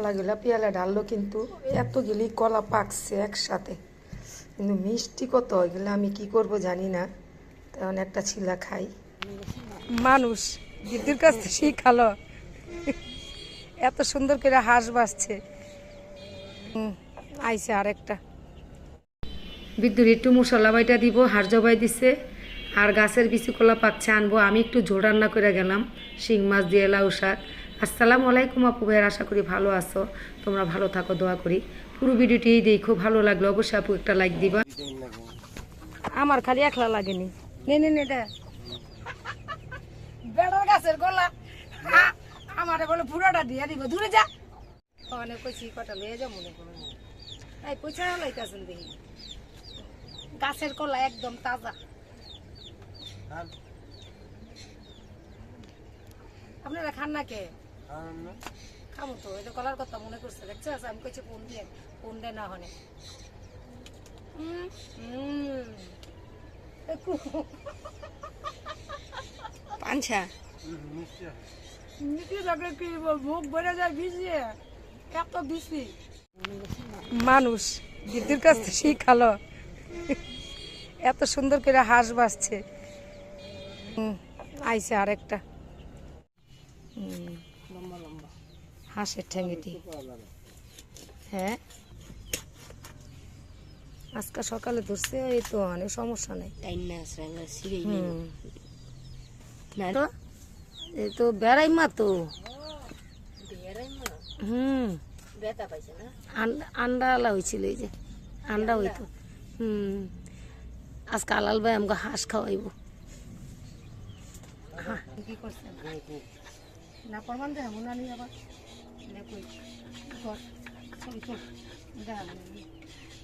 কলাগুলা পেয়ালে ঢাললো কিন্তু এতগুলি কলা পাকছে একসাথে। কিন্তু মিষ্টি কত? এগুলো আমি কি করব জানি না। তখন একটা ছিলা খাই। মানুষ বিদ্যুর কাছ থেকে শিখালো এত সুন্দর করে হাঁস বাসছে আইসে আরেকটা। বিদ্যুৎ একটু মশলা বাইটা দিব হাড় জবাই দিছে। আর গাছের বিচি কলা পাচ্ছে আনব। আমি একটু ঝোল রান্না করে গেলাম। শিং মাছ দিয়ে লাউ শাক। আসসালামু আলাইকুম আপু ভাইয়ের আশা করি ভালো আছো। তোমরা ভালো থাকো দোয়া করি। পুরো ভিডিওটি দেখো ভালো লাগল অবশ্যই আপু একটা লাইক দিবা। আমার খালি একলা লাগেনি। নে নে নে দে। বেড়ার গাছের গলা। আমারে বলে পুরোটা দিয়ে দিব। দূরে যা। অনেক কইছি কটা লয়ে যা মনে করো। এই পয়সা লাইতাছেন দেখি। গাছের কলা একদম তাজা। আপনারা খান না কে? খামো তো এটা কলার কথা মনে করছে দেখছ আমি কইছি কোন দিয়ে কোন দিয়ে না হনে পাঞ্ছা মিষ্টি লাগলে কি মুখ ভরে যায় ভিজিয়ে এত মানুষ দিদির কাছ থেকে শিখালো। এত সুন্দর করে হাঁস বাসছে হুম, আইসে আরেকটা। হুম, হাঁসের ঠ্যাঙ্গিটি হ্যাঁ। আজকে সকালে ধরছে এই তো অনেক সমস্যা নেই। না না তো? এই তো বেড়াই মা তো। হুম। না? আন্ডা আলা হয়েছিল এই যে আন্ডা হইতো হুম। আজকে আলাল ভাই আমাকে হাঁস খাওয়াইব। কি করছেন না প্রমাণ দেখ মনে নেই আবার। দেখ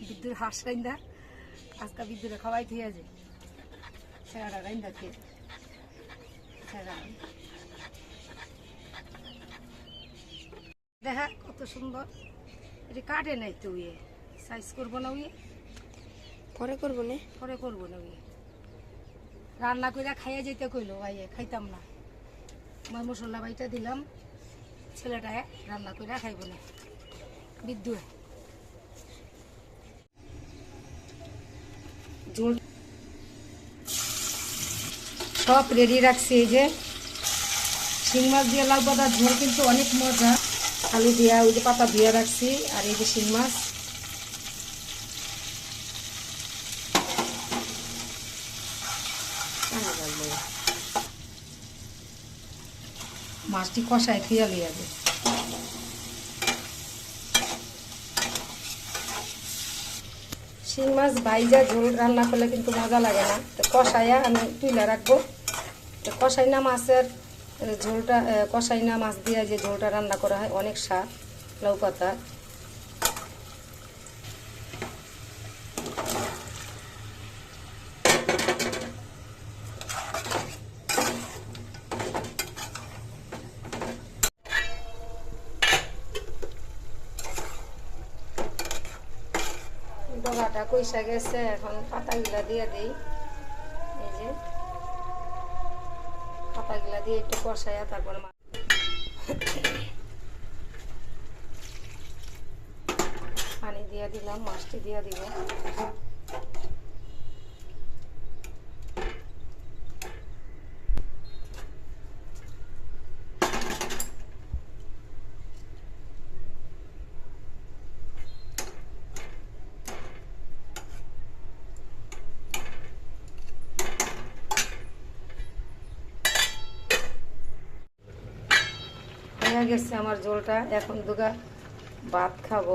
বিদ্যুৎ হাঁস রাইন্দা আজকে বিদ্যুৎ খাওয়াই ঠিক আছে ছেড়াটা রাইন্দা খেয়ে ছেড়া। দেখা কত সুন্দর। এটা কাটে নাই তো ইয়ে সাইজ করব না ইয়ে পরে করব না। পরে করব না ইয়ে রান্না করে খাইয়া যেতে কইলো ভাইয়ে খাইতাম না। আমার মশলা বাইটা দিলাম। ছেলেটা রান্না করে খাইব না। বিদ্যুৎ সব রেডি রাখছি এই যে শিং মাছ দিয়ে লাউ পাতার ঝোল কিন্তু অনেক মজা। আলু দিয়া ওই যে পাতা দিয়ে রাখছি আর এই যে শিং মাছ। মাছটি কষায় খেয়াল যাবে শিং মাছ ভাইজা ঝোল রান্না করলে কিন্তু মজা লাগে না। তো কষাইয়া আমি তুলে রাখব। তো কষাই না মাছের ঝোলটা কষাই না মাছ দিয়ে যে ঝোলটা রান্না করা হয়, অনেক স্বাদ লাউ ডগাটা কইসা গেছে, এখন পাতাগুলা দিয়ে দিই। এই যে। পাতাগুলা দিয়ে একটু কষাইয়া তারপর পানি দিয়ে দিলাম, মাছটি দিয়ে দিব। হয়ে গেছে আমার জলটা। এখন দুগা ভাত খাব।